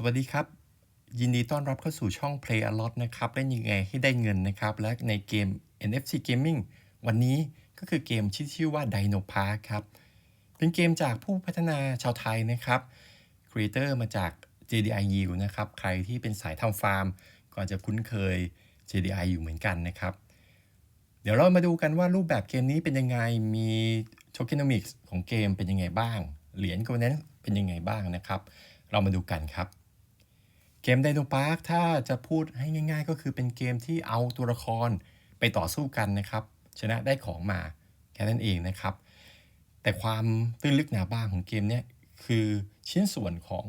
สวัสดีครับ ยินดีต้อนรับเข้าสู่ช่อง Play a lot นะครับเล่นยังไงให้ได้เงินนะครับ และในเกม NFC Gaming วันนี้ก็คือเกมที่ชื่อว่า Dino Park ครับ เป็นเกมจากผู้พัฒนาชาวไทยนะครับครีเอเตอร์มาจาก JDI U นะครับ ใครที่เป็นสายทำฟาร์ม ก็จะคุ้นเคย JDI อยู่เหมือนกันนะครับ เดี๋ยวเรามาดูกันว่ารูปแบบเกมนี้เป็นยังไงมีโทเ k น n มิกส์ของเกมเป็นยังไงบ้าง เหรียญก o นั้นเป็นยังไงบ้างนะครับ เรามาดูกันครับ เกมไดโนพาร์คถ้าจะพูดให้ง่าย ๆ ก็คือเป็นเกมที่เอาตัวละครไปต่อสู้กันนะครับ ชนะได้ของมาแค่นั้นเองนะครับ แต่ความตื้นลึกหนาบ้างของเกมเนี้ยคือชิ้นส่วนของ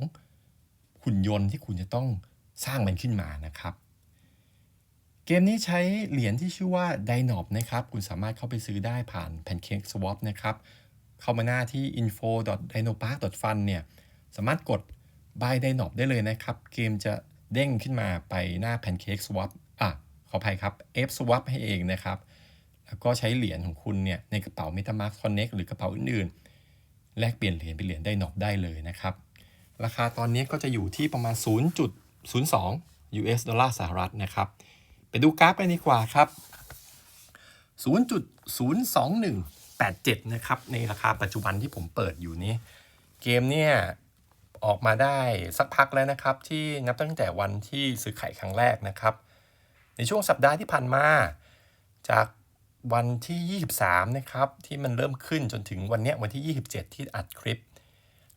หุ่นยนต์ที่คุณจะต้องสร้างมันขึ้นมานะครับ เกมนี้ใช้เหรียญที่ชื่อว่า d y n o b นะครับ คุณสามารถเข้าไปซื้อได้ผ่าน Pancake Swap นะครับ เข้ามาหน้าที่ info.dinopark.fun เนี่ย สามารถกด buy d y n o b ได้เลยนะครับ เกมจะเด้งขึ้นมาไปหน้า Pancake Swap อะขออภัยครับ F Swap ให้เองนะครับ แล้วก็ใช้เหรียญของคุณเนี่ยในกระเป๋า MetaMask Connect หรือกระเป๋าอื่นๆ แลกเปลี่ยนเหรียญเป็นเหรียญไดนอบได้เลยนะครับ ราคาตอนนี้ก็จะอยู่ที่ประมาณ 0.02 US ดอลลาร์สหรัฐนะครับ ไปดูกราฟกันดีกว่าครับ 0.02187 นะครับ ในราคาปัจจุบันที่ผมเปิดอยู่นี้ เกมเนี่ย ออกมาได้สักพักแล้วนะครับ ที่นับตั้งแต่วันที่ซื้อขายครั้งแรกนะครับ ในช่วงสัปดาห์ที่ผ่านมา จากวันที่ 23 นะครับ ที่มันเริ่มขึ้นจนถึงวันเนี้ยวันที่ 27 ที่อัดคลิป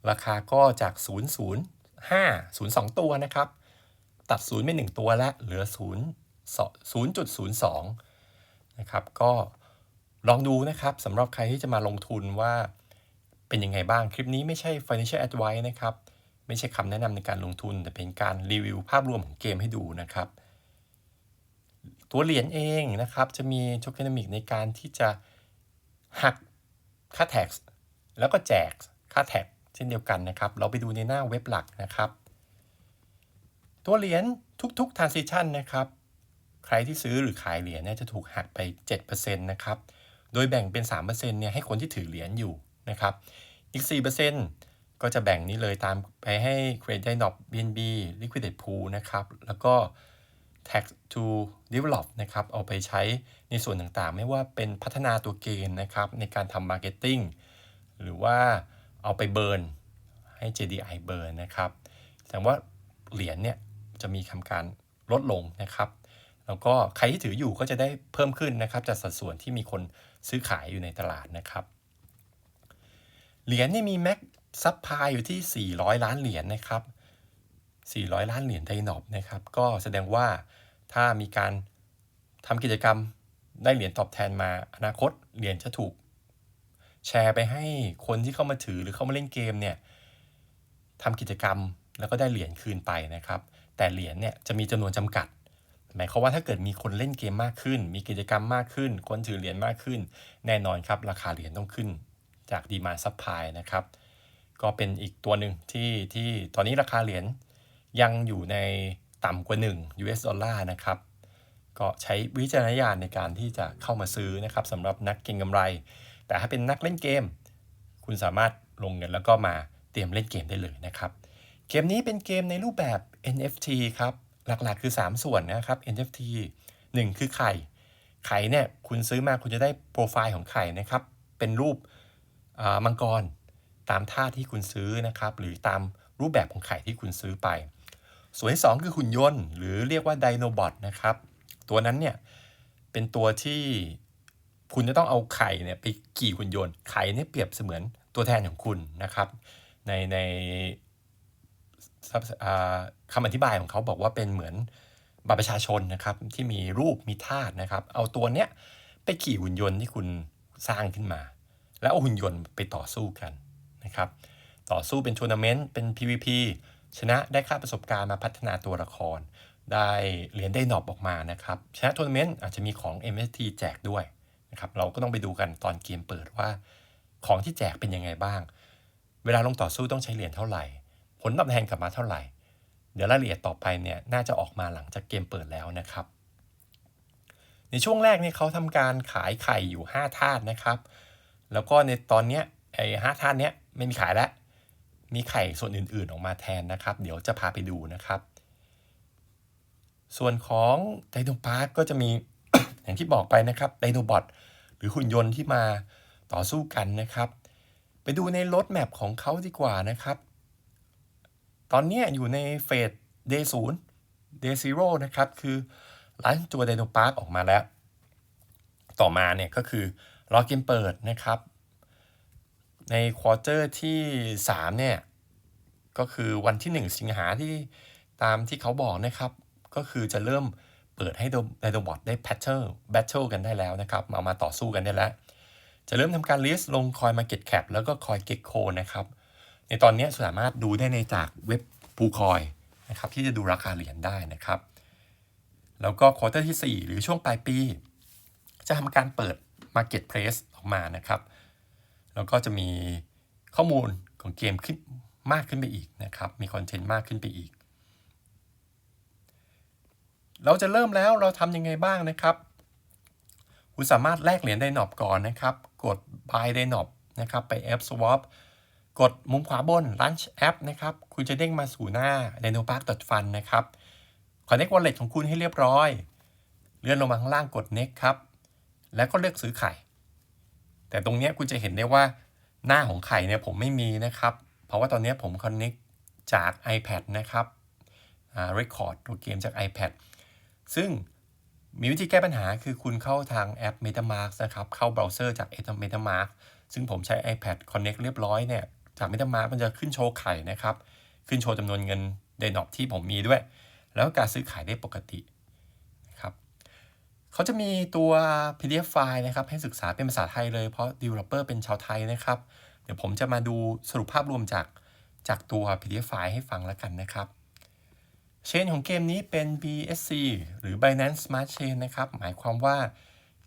ราคาก็จาก 005 02 ตัวนะครับ ตัด 0 ไป 1 ตัวแล้วเหลือ 0 0.02 นะครับก็ลองดูนะครับสำหรับใครที่จะมาลงทุนว่าเป็นยังไงบ้างคลิปนี้ไม่ใช่ financial advice นะครับ ไม่ใช่คำแนะนำในการลงทุน แต่เป็นการรีวิวภาพรวมของเกมให้ดูนะครับ ตัวเหรียญเองนะครับ จะมีโทเ k นมิกในการที่จะหักค่าแท็กแล้วก็แจกค่าแท็กเช่นเดียวกันนะครับ เราไปดูในหน้าเว็บหลักนะครับ ตัวเหรียญทุกๆ transition นะครับ ใครที่ซื้อหรือขายเหรียญเนี่ยจะถูกหักไป 7%นะครับ โดยแบ่งเป็น 3%เนี่ยให้คนที่ถือเหรียญอยู่นะครับ อีก 4% ก็จะแบ่งนี้เลยตามไปให้ Credit n o b BNB Liquidate Pool นะครับ แล้วก็ Tax to Develop นะครับ เอาไปใช้ในส่วนต่างๆ ไม่ว่าเป็นพัฒนาตัวเกมนะครับ ในการทำ Marketing หรือว่าเอาไปเบิร์นให้ JDI เบิร์นนะครับแต่ว่าเหรียญเนี่ยจะมีคำการลดลงนะครับ แล้วก็ใครที่ถืออยู่ก็จะได้เพิ่มขึ้นนะครับจากสัดส่วนที่มีคนซื้อขายอยู่ในตลาดนะครับ เหรียญนี่มีแม็ก ซับพายอยู่ที่ 400 ล้านเหรียญนะครับ 400 ล้านเหรียญไดนอบนะครับ ก็แสดงว่าถ้ามีการทำกิจกรรมได้เหรียญตอบแทนมาอนาคตเหรียญจะถูก แชร์ไปให้คนที่เข้ามาถือหรือเข้ามาเล่นเกมเนี่ยทำกิจกรรมแล้วก็ได้เหรียญคืนไปนะครับ แต่เหรียญเนี่ยจะมีจำนวนจำกัด หมายความว่าถ้าเกิดมีคนเล่นเกมมากขึ้น มีกิจกรรมมากขึ้น คนถือเหรียญมากขึ้น แน่นอนครับราคาเหรียญต้องขึ้น จากดีมาซับพลายนะครับ ก็เป็นอีกตัวหนึ่งที่ที่ตอนนี้ราคาเหรียญยังอยู่ในต่ำกว่า 1 US ดอลลาร์นะครับ ก็ใช้วิจารณญาณในการที่จะเข้ามาซื้อนะครับสำหรับนักเก็งกำไร แต่ถ้าเป็นนักเล่นเกม คุณสามารถลงเงินแล้วก็มาเตรียมเล่นเกมได้เลยนะครับ เกมนี้เป็นเกมในรูปแบบ NFT ครับ หลักๆคือ 3 ส่วนนะครับ NFT 1 คือไข่ ไข่เนี่ยคุณซื้อมาคุณจะได้โปรไฟล์ของไข่นะครับ เป็นรูปมังกร ตามท่าที่คุณซื้อนะครับ หรือตามรูปแบบของไข่ที่คุณซื้อไป ส่วนที่2คือหุ่นยนต์ หรือเรียกว่าไดโนบอทนะครับ ตัวนั้นเนี่ย เป็นตัวที่คุณจะต้องเอาไข่เนี่ยไปกี่หุ่นยนต์ ไข่เนี่ยเปรียบเสมือนตัวแทนของคุณนะครับ ในในคำอธิบายของเขาบอกว่าเป็นเหมือนบัตรประชาชนนะครับ ที่มีรูปมีธาตุนะครับ เอาตัวเนี้ยไปขี่หุ่นยนต์ที่คุณสร้างขึ้นมา แล้วเอาหุ่นยนต์ไปต่อสู้กัน นะครับ ต่อสู้เป็นทัวร์นาเมนต์เป็น PVP ชนะได้ค่าประสบการณ์มาพัฒนาตัวละคร ได้เหรียญได้หนอบออกมานะครับ ชนะทัวร์นาเมนต์อาจจะมีของ MST แจกด้วยนะครับ เราก็ต้องไปดูกันตอนเกมเปิดว่า ของที่แจกเป็นยังไงบ้าง เวลาลงต่อสู้ต้องใช้เหรียญเท่าไหร่ ผลตอบแทนกลับมาเท่าไหร่ เดี๋ยวรายละเอียดต่อไปเนี่ยน่าจะออกมาหลังจากเกมเปิดแล้วนะครับ ในช่วงแรกนี่เขาทำการขายไข่อยู่ 5 ธาตุนะครับ แล้วก็ในตอนเนี้ยไอ้ห้าธาตุเนี้ย ไม่มีขายแล้ว มีไข่ส่วนอื่น ๆ ออกมาแทนนะครับ เดี๋ยวจะพาไปดูนะครับ ส่วนของไดโนพาร์ก็จะมีอย่างที่บอกไปนะครับไดโนบอทหรือหุ่นยนต์ที่มาต่อสู้กันนะครับ ไปดูในรถแมพของเขาดีกว่านะครับ ตอนนี้อยู่ในเฟส day 0 day 0นะครับ คือร้านตัวไดโนพาร์คออกมาแล้ว ต่อมาเนี่ยก็คือรอเกมเปิดนะครับ ในควอเตอร์ที่ 3 เนี่ย ก็คือวันที่ 1 สิงหาที่ตามที่เขาบอกนะครับ ก็คือจะเริ่มเปิดให้ไดโนบอทได้แพทเทิลแบทเทิลกันได้แล้วนะครับมามาต่อสู้กันได้แล้ว จะเริ่มทำการลิสต์ลงคอย Market Cap แล้วก็คอย Gecko นะครับ ในตอนนี้สามารถดูได้ในจากเว็บปูคอยนะครับที่จะดูราคาเหรียญได้นะครับ แล้วก็ควอเตอร์ที่ 4 หรือช่วงปลายปี จะทำการเปิด Marketplace ออกมานะครับ แล้วก็จะมีข้อมูลของเกมขึ้นมากขึ้นไปอีกนะครับ มีคอนเทนต์มากขึ้นไปอีก เราจะเริ่มแล้วเราทำยังไงบ้างนะครับ คุณสามารถแลกเหรียญไดนอบก่อนนะครับ กด buy ไดนอบนะครับไปแอป swap กดมุมขวาบน launch app นะครับ คุณจะเด้งมาสู่หน้า dinopark.fun นะครับ connect wallet ของคุณให้เรียบร้อย เลื่อนลงมาข้างล่างกด next ครับ แล้วก็เลือกซื้อไข่ แต่ตรงนี้คุณจะเห็นได้ว่าหน้าของไข่เนี่ยผมไม่มีนะครับ เพราะว่าตอนนี้ผม connect จาก iPad นะครับอ่า record ตัวเกมจาก iPad ซึ่งมีวิธีแก้ปัญหาคือคุณเข้าทางแอป MetaMask นะครับ เข้าเบราว์เซอร์จาก MetaMask ซึ่งผมใช้ iPad Connect เรียบร้อยเนี่ยจาก MetaMask มันจะขึ้นโชว์ไข่นะครับ ขึ้นโชว์จำนวนเงินไดนอ p ที่ผมมีด้วย แล้วการซื้อขายได้ปกติ เขาจะมีตัว PDF ไฟล์นะครับ ให้ศึกษาเป็นภาษาไทยเลยเพราะ Developer เป็นชาวไทยนะครับ เดี๋ยวผมจะมาดูสรุปภาพรวมจากจากตัว PDF ไฟล์ให้ฟังแล้วกันนะครับ เชนของเกมนี้เป็น BSC หรือ Binance Smart Chain นะครับ หมายความว่า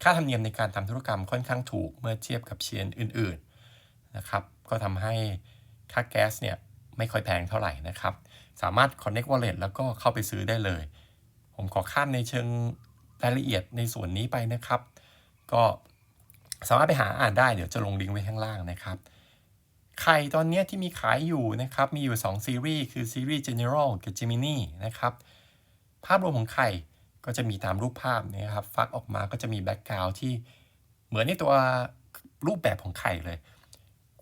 ค่าธรรมเนียมในการทำธุรกรรมค่อนข้างถูกเมื่อเทียบกับเชนอื่นๆนะครับ ก็ทำให้ค่าแก๊สเนี่ยไม่ค่อยแพงเท่าไหร่นะครับ สามารถ Connect Wallet แล้วก็เข้าไปซื้อได้เลย ผมขอข้ามในเชิง รายละเอียดในส่วนนี้ไปนะครับ ก็สามารถไปหาอ่านได้เดี๋ยวจะลงลิงก์ไว้ข้างล่างนะครับไข่ตอนนี้ที่มีขายอยู่นะครับมีอยู่ 2 ซีรีส์คือซีรีส์ General กับ Gemini นะครับภาพรวมของไข่ก็จะมีตามรูปภาพนะครับฟักออกมาก็จะมีแบ็กกราวที่เหมือนในตัวรูปแบบของไข่เลย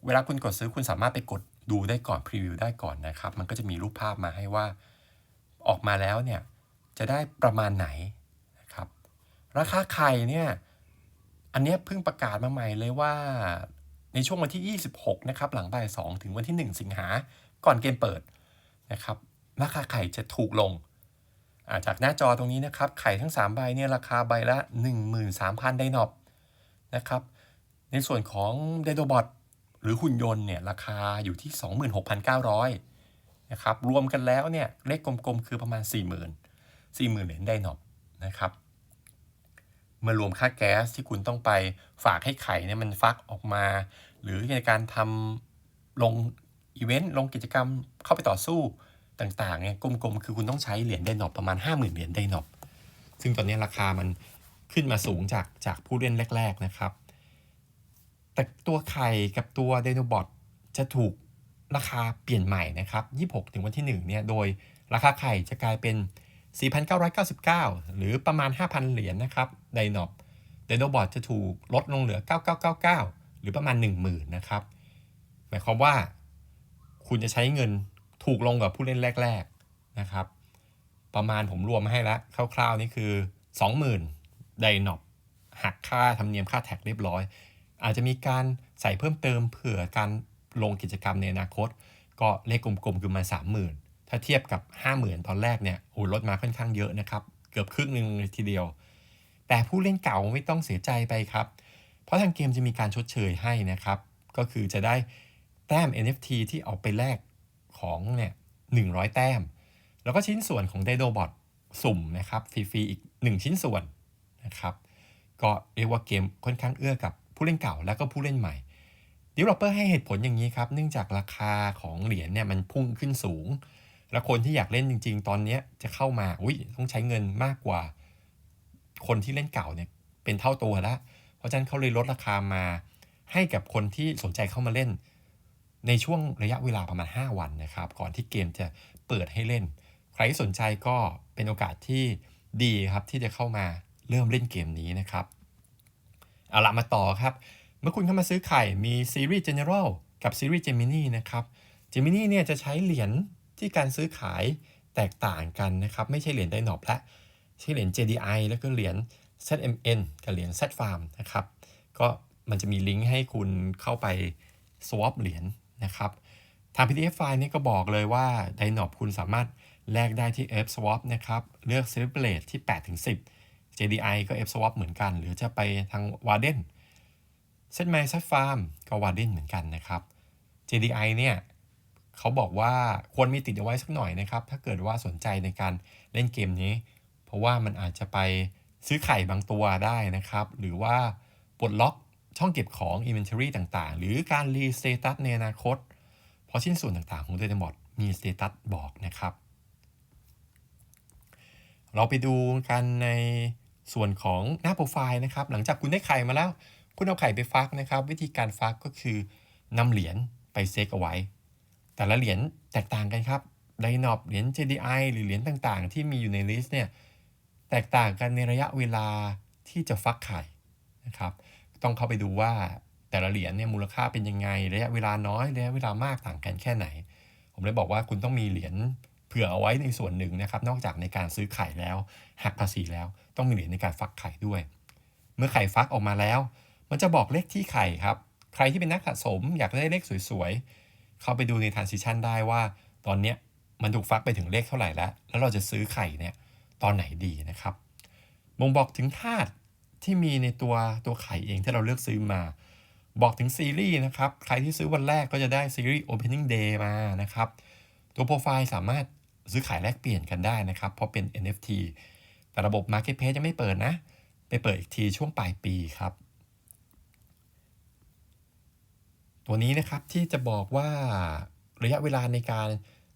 เวลาคุณกดซื้อคุณสามารถไปกดดูได้ก่อนพรีวิวได้ก่อนนะครับ มันก็จะมีรูปภาพมาให้ว่าออกมาแล้วเนี่ยจะได้ประมาณไหน ราคาไข่เนี่ย อันนี้เพิ่งประกาศมาใหม่เลยว่า ในช่วงวันที่ 26 นะครับ หลังบ่าย 2 ถึงวันที่ 1 สิงหา ก่อนเกมเปิดนะครับ ราคาไข่จะถูกลงาจากหน้าจอตรงนี้นะครับ ไข่ทั้ง 3 ใบเนี่ยราคาใบละ 13,000 ไดนอบนะครับ ในส่วนของไดโนบอทหรือหุ่นยนต์เนี่ยราคาอยู่ที่ 26,900 นะครับ รวมกันแล้วเนี่ยเลขกลมๆ คือประมาณ 40,000 40,000 เหรียญไดนอบนะครับ เมื่อรวมค่าแก๊สที่คุณต้องไปฝากให้ไข่เนี่ยมันฟักออกมา หรือในการทำลงอีเวนต์ลงกิจกรรมเข้าไปต่อสู้ต่างๆเนี่ยกลมๆ คือคุณต้องใช้เหรียญไดนอบประมาณ 50,000 เหรียญไดนอบซึ่งตอนนี้ราคามันขึ้นมาสูงจากจากผู้เล่นแรก ๆนะครับ แต่ตัวไข่กับตัวไดโนบอทจะถูกราคาเปลี่ยนใหม่นะครับ 26 ถึงวันที่1เนี่ยโดยราคาไข่จะกลายเป็น 4,999 หรือประมาณ 5,000 เหรียญนะครับ ไดนอบไดโนบอทจะถูกลดลงเหลือ 9999 หรือประมาณ 10,000 นะครับ หมายความว่าคุณจะใช้เงินถูกลงกับผู้เล่นแรก ๆนะครับ ประมาณผมรวมให้แล้วคร่าวๆนี่คือ 20,000 ไดนอบหักค่าธรรมเนียมค่าแท็กเรียบร้อย อาจจะมีการใส่เพิ่มเติมเผื่อการลงกิจกรรมในอนาคต ก็เลขกลมๆคือมา 30,000 ถ้าเทียบกับ 50,000 ตอนแรกเนี่ยโอ้ลดมาค่อนข้างเยอะนะครับ เกือบครึ่งหนึ่งเลยทีเดียว แต่ผู้เล่นเก่าไม่ต้องเสียใจไปครับ เพราะทางเกมจะมีการชดเชยให้นะครับ ก็คือจะได้แต้ม NFT ที่เอาไปแลกของเนี่ย100 แต้ม แล้วก็ชิ้นส่วนของ d ด d o b o t สุ่มนะครับฟรีๆอีก 1 ชิ้นส่วนนะครับก็เรียกว่าเกมค่อนข้างเอื้อกับผู้เล่นเก่าแล้วก็ผู้เล่นใหม่ Developer ให้เหตุผลอย่างนี้ครับ เนื่องจากราคาของเหรียญเนี่ยมันพุ่งขึ้นสูง แล้วคนที่อยากเล่นจริง ๆ ตอนนี้จะเข้ามาอุ้ยต้องใช้เงินมากกว่า คนที่เล่นเก่าเนี่ยเป็นเท่าตัวแล้ว เพราะฉะนั้นเขาเลยลดราคามาให้กับคนที่สนใจเข้ามาเล่น ในช่วงระยะเวลาประมาณ 5 วันนะครับ ก่อนที่เกมจะเปิดให้เล่น ใครที่สนใจก็เป็นโอกาสที่ดีครับที่จะเข้ามาเริ่มเล่นเกมนี้นะครับ เอาละมาต่อครับ เมื่อคุณเข้ามาซื้อไข่มีซีรีส์ General กับซีรีส์ Gemini นะครับ Gemini เนี่ยจะใช้เหรียญที่การซื้อขายแตกต่างกันนะครับ ไม่ใช่เหรียญไดนอปและ ใช้เหรียญ JDI แล้วก็เหรียญ ZMN กับเหรียญ Z Farm นะครับ ก็มันจะมีลิงก์ให้คุณเข้าไป swap เหรียญนะครับ ทาง PDF ไฟล์นี้ก็บอกเลยว่า d y n o p คุณสามารถแลกได้ที่ F swap นะครับ เลือก Celebrate ที่8-10 JDI ก็ F swap เหมือนกัน หรือจะไปทาง Warden เซตไมซ์ฟาร์มก็ Warden เหมือนกันนะครับ JDI เนี่ยเขาบอกว่าควรมีติดเอาไว้สักหน่อยนะครับ ถ้าเกิดว่าสนใจในการเล่นเกมนี้ ราะว่ามันอาจจะไปซื้อไข่บางตัวได้นะครับ หรือว่าปลดล็อกช่องเก็บของ Inventory ต่างๆ หรือการรีสเตตัสในอนาคต เพราะชิ้นส่วนต่างๆ ของ Data Bot มีสเตตัสบอกนะครับ เราไปดูกันในส่วนของหน้าโปรไฟล์นะครับ หลังจากคุณได้ไข่มาแล้ว คุณเอาไข่ไปฟักนะครับ วิธีการฟักก็คือนำเหรียญไปเซกเอาไว้ แต่ละเหรียญแตกต่างกันครับไดนอปเหรียญ JDI หรือเหรียญต่างๆ ที่มีอยู่ในลิสต์เนี่ย แตกต่างกันในระยะเวลาที่จะฟักไข่นะครับ ต้องเข้าไปดูว่าแต่ละเหรียญเนี่ยมูลค่าเป็นยังไง ระยะเวลาน้อยระยะเวลามากต่างกันแค่ไหน ผมเลยบอกว่าคุณต้องมีเหรียญเผื่อเอาไว้ในส่วนหนึ่งนะครับ นอกจากในการซื้อไข่แล้วหักภาษีแล้ว ต้องมีเหรียญในการฟักไข่ด้วย เมื่อไข่ฟักออกมาแล้ว มันจะบอกเลขที่ไข่ครับ ใครที่เป็นนักสะสมอยากได้เลขสวยๆเข้าไปดูใน transition ได้ว่า ตอนเนี้ยมันถูกฟักไปถึงเลขเท่าไหร่แล้ว แล้วเราจะซื้อไข่เนี่ย ตอนไหนดีนะครับบ่งบอกถึงธาตุที่มีในตัวตัวไข่เองที่เราเลือกซื้อมา บอกถึงซีรีส์นะครับ ใครที่ซื้อวันแรกก็จะได้ซีรีส์ opening day มานะครับ ตัวโปรไฟล์สามารถซื้อขายแลกเปลี่ยนกันได้นะครับ เพราะเป็น NFT แต่ระบบ Marketplace ยังไม่เปิดนะ ไปเปิดอีกทีช่วงปลายปีครับ ตัวนี้นะครับที่จะบอกว่าระยะเวลาในการ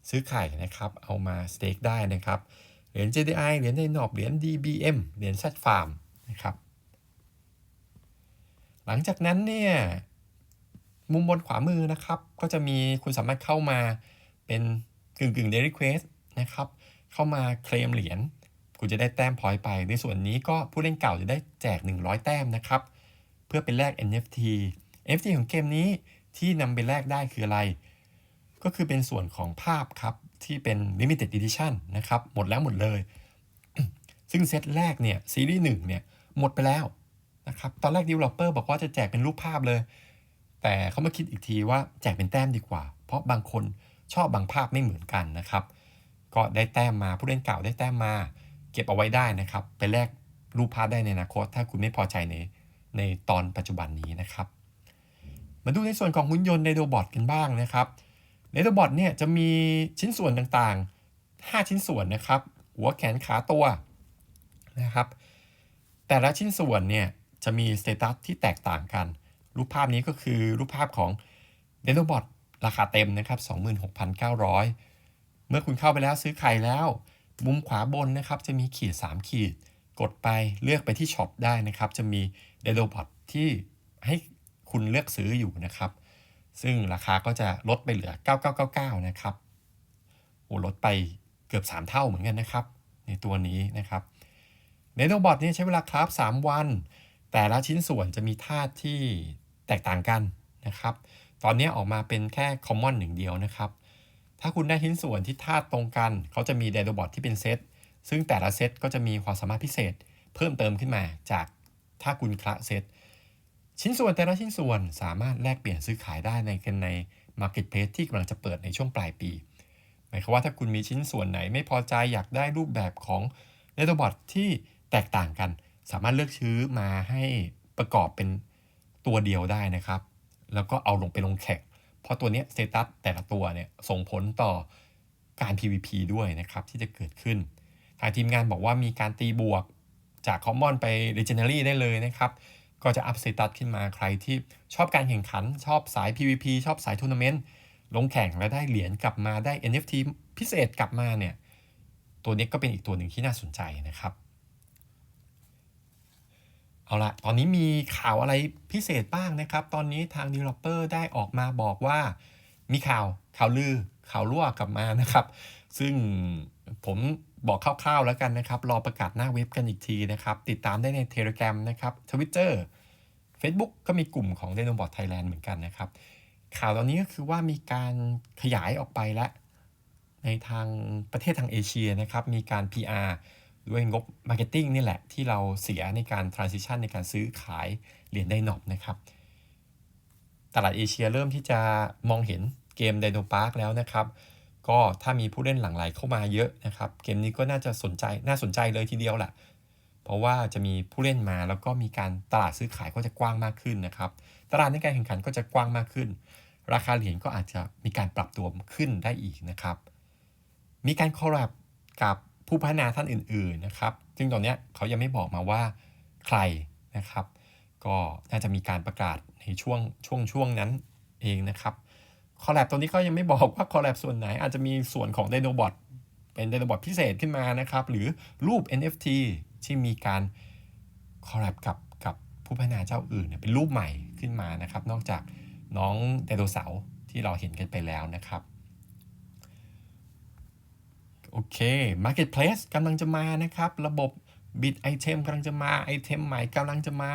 ซื้อไข่นะครับ เอามาสเต็กได้นะครับ เหรียญ JDI เหรียญไดนอบเหรียญ DBM เหรียญ Z Farm นะครับ หลังจากนั้นเนี่ยมุมบนขวามือนะครับ ก็จะมีคุณสามารถเข้ามาเป็นกึ่งกึ่ง daily quest นะครับ เข้ามาเคลมเหรียญคุณจะได้แต้มพอยต์ไป ในส่วนนี้ก็ผู้เล่นเก่าจะได้แจก 100 แต้มนะครับ เพื่อเป็นแลก NFT NFT ของเกมนี้ที่นำไปแลกได้คืออะไร ก็คือเป็นส่วนของภาพครับ ที่เป็น limited edition นะครับ หมดแล้วหมดเลย ซึ่งเซตแรกเนี่ยซีรีส์หนึ่งเนี่ยหมดไปแล้วนะครับ ตอนแรก developer บอกว่าจะแจกเป็นรูปภาพเลย แต่เขามาคิดอีกทีว่าแจกเป็นแต้มดีกว่า เพราะบางคนชอบบางภาพไม่เหมือนกันนะครับ ก็ได้แต้มมาผู้เล่นเก่าได้แต้มมา เก็บเอาไว้ได้นะครับ ไปแลกรูปภาพได้ในอนาคต ถ้าคุณไม่พอใจในในตอนปัจจุบันนี้นะครับ มาดูในส่วนของหุ่นยนต์ในโดบอทกันบ้างนะครับ ในโดบอทเนี่ยจะมีชิ้นส่วนต่างๆ 5 ชิ้นส่วนนะครับ หัวแขนขาตัวนะครับ แต่ละชิ้นส่วนเนี่ยจะมีสเตตัสที่แตกต่างกัน รูปภาพนี้ก็คือรูปภาพของเดโ o บอทราคาเต็มนะครับ 26,900 เมื่อคุณเข้าไปแล้วซื้อไข่แล้ว มุมขวาบนนะครับจะมีขีด 3 ขีด กดไปเลือกไปที่ช็อปได้นะครับ จะมีเดโ o บอทที่ให้คุณเลือกซื้ออยู่นะครับ ซึ่งราคาก็จะลดไปเหลือ 9999 นะครับโอ้ลดไปเกือบ 3 เท่าเหมือนกันนะครับ ในตัวนี้นะครับเนโ o บอทนี่ใช้เวลาคราฟ3วัน แต่ละชิ้นส่วนจะมีธาตุที่แตกต่างกันนะครับ ตอนนี้ออกมาเป็นแค่คอมมอนหนึ่งเดียวนะครับ ถ้าคุณได้ชิ้นส่วนที่ธาตุตรงกัน เขาจะมีไดโ o บอทที่เป็นเซต ซึ่งแต่ละเซตก็จะมีความสามารถพิเศษ เพิ่มเติมขึ้นมาจากถ้าคุณคละเซต ชิ้นส่วนแต่ละชิ้นส่วนสามารถแลกเปลี่ยนซื้อขายได้ในกันใน Marketplace ที่กำลังจะเปิดในช่วงปลายปี หมายความว่าถ้าคุณมีชิ้นส่วนไหนไม่พอใจอยากได้รูปแบบของเดโ o บอทที่แตกต่างกัน สามารถเลือกซื้อมาให้ประกอบเป็นตัวเดียวได้นะครับ แล้วก็เอาลงไปลงแข่งเพราะตัวนี้สเตตัสแต่ละตัวเนี่ยส่งผลต่อการ PVP ด้วยนะครับที่จะเกิดขึ้น ทางทีมงานบอกว่ามีการตีบวกจาก Common ไป Legendary ได้เลยนะครับ ก็จะอัพสเตตัสขึ้นมาใครที่ชอบการแข่งขันชอบสาย PVP ชอบสายทัวร์นาเมนต์ลงแข่งแล้วได้เหรียญกลับมาได้ NFT พิเศษกลับมาเนี่ย ตัวนี้ก็เป็นอีกตัวหนึ่งที่น่าสนใจนะครับ เอาละตอนนี้มีข่าวอะไรพิเศษบ้างนะครับ ตอนนี้ทาง Developer ได้ออกมาบอกว่า มีข่าวข่าวลือข่าวรั่วกลับมานะครับ ซึ่งผม บอกคร่าวๆแล้วกันนะครับ รอประกาศหน้าเว็บกันอีกทีนะครับ ติดตามได้ใน Telegram นะครับ Twitter Facebook ก็มีกลุ่มของ d e n o b o t Thailand เหมือนกันนะครับ ข่าวตอนนี้ก็คือว่ามีการขยายออกไปแล้ว ในทางประเทศทางเอเชียนะครับ มีการ PR ด้วยงบ Marketing นี่แหละ ที่เราเสียในการ Transition ในการซื้อขายเหรียญไดนอบนะครับตลาดเอเชียเริ่มที่จะมองเห็นเกม Dino Park แล้วนะครับ ก็ถ้ามีผู้เล่นหลั่งไหลเข้ามาเยอะนะครับ เกมนี้ก็น่าจะสนใจน่าสนใจเลยทีเดียวแหละเพราะว่าจะมีผู้เล่นมาแล้วก็มีการตลาดซื้อขายก็จะกว้างมากขึ้นนะครับ ตลาดในการแข่งขันก็จะกว้างมากขึ้น ราคาเหรียญก็อาจจะมีการปรับตัวขึ้นได้อีกนะครับ มีการคอลแลบกับผู้พัฒนาท่านอื่น ๆนะครับ ซึ่งตอนนี้เขายังไม่บอกมาว่าใครนะครับ ก็น่าจะมีการประกาศในช่วงช่วงช่วงนั้นเองนะครับ คอลแลบตัวนี้ก็ยังไม่บอกว่าคอลแลบส่วนไหน อาจจะมีส่วนของ d y n o b o t เป็น d y n o b o t พิเศษขึ้นมานะครับ หรือรูป NFT ที่มีการคอลแลบกับกับผู้พัฒนาเจ้าอื่นเนี่ยเป็นรูปใหม่ขึ้นมานะครับ นอกจากน้องไดโนเสาร์ที่เราเห็นกันไปแล้วนะครับโอเค Marketplace กำลังจะมานะครับ ระบบ Bit Item กำลังจะมาไอเทมใหม่กำลังจะมา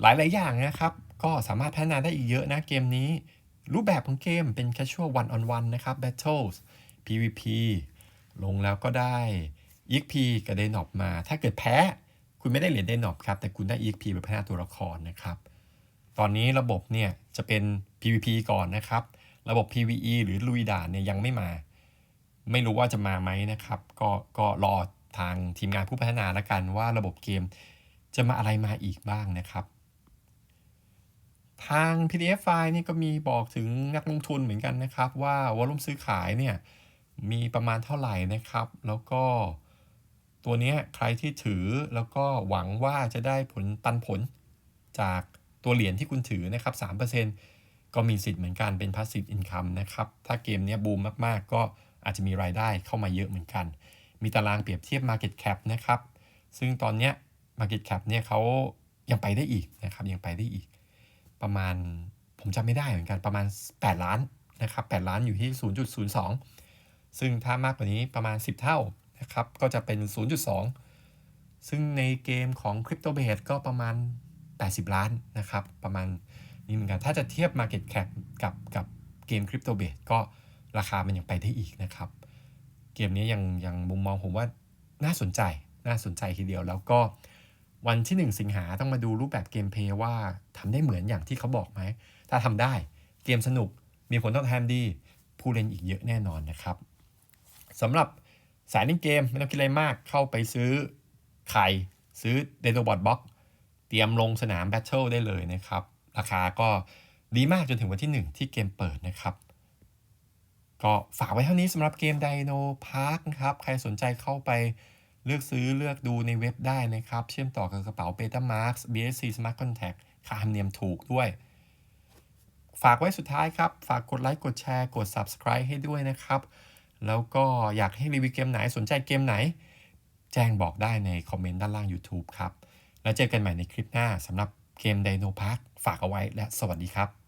หลาย ๆ อย่างนะครับ ก็สามารถพัฒนาได้อีกเยอะนะเกมนี้ รูปแบบของเกมเป็น casual one on one นะครับ battles PVP ลงแล้วก็ได้ EXP กับ d e n o p มา ถ้าเกิดแพ้คุณไม่ได้เหรียญ d e n o p ครับ แต่คุณได้ EXP ไปพัฒนาตัวละครนะครับ ตอนนี้ระบบเนี่ยจะเป็น PVP ก่อนนะครับ ระบบ PVE หรือลุยด่านเนี่ยยังไม่มา ไม่รู้ว่าจะมาไหมนะครับ ก็ก็รอทางทีมงานผู้พัฒนาแล้วกันว่าระบบเกมจะมาอะไรมาอีกบ้างนะครับ ทาง PDF ไฟล์นี่ก็มีบอกถึงนักลงทุนเหมือนกันนะครับ ว่าวอลุ่มซื้อขายเนี่ยมีประมาณเท่าไหร่นะครับ แล้วก็ตัวเนี้ยใครที่ถือแล้วก็หวังว่าจะได้ผลปันผลจากตัวเหรียญที่คุณถือนะครับ 3%ก็มีสิทธิ์เหมือนกันเป็น passive income นะครับ ถ้าเกมเนี้ยบูมมากๆ ก็อาจจะมีรายได้เข้ามาเยอะเหมือนกัน มีตารางเปรียบเทียบ market cap นะครับ ซึ่งตอนเนี้ย market cap เนี่ยเขายังไปได้อีกนะครับ ยังไปได้อีก ประมาณผมจำไม่ได้เหมือนกันประมาณ 8 ล้านนะครับ8ล้านอยู่ที่ 0.02 ซึ่งถ้ามากกว่านี้ประมาณ 10 เท่านะครับก็จะเป็น 0.2 ซึ่งในเกมของ Crypto b a s e ก็ประมาณ 80 ล้านนะครับประมาณนี้เหมือนกันถ้าจะเทียบ Market Cap กับกับเกม Crypto b a s e ก็ราคามันยังไปได้อีกนะครับ เกมนี้ยังยังมุมมองผมว่าน่าสนใจน่าสนใจทีเดียวแล้วก็ วันที่ 1 สิงหาต้องมาดูรูปแบบเกมเพย์ว่าทำได้เหมือนอย่างที่เขาบอกไหม ถ้าทำได้เกมสนุกมีผลตอบแทนดี ผู้เล่นอีกเยอะแน่นอนนะครับสำหรับสายเล่นเกมไม่ต้องคิดอะไรมากเข้าไปซื้อไข่ซื้อเดโ o บอ t บ็อกเตรียมลงสนามแบทเทิลได้เลยนะครับ ราคาก็ดีมากจนถึงวันที่ 1 ที่เกมเปิดนะครับ ก็ฝากไว้เท่านี้สำหรับเกม Dino Park นะครับ ใครสนใจเข้าไป เลือกซื้อเลือกดูในเว็บได้นะครับ เชื่อมต่อกับกระเป๋า Betamax BSC Smart Contact ค่าธรรมเนียมถูกด้วย ฝากไว้สุดท้ายครับ ฝากกดไลค์กดแชร์กด Subscribe ให้ด้วยนะครับ แล้วก็อยากให้รีวิวเกมไหนสนใจเกมไหน แจ้งบอกได้ในคอมเมนต์ด้านล่าง YouTube ครับ แล้วเจอกันใหม่ในคลิปหน้าสำหรับเกม Dino Park ฝากเอาไว้และสวัสดีครับ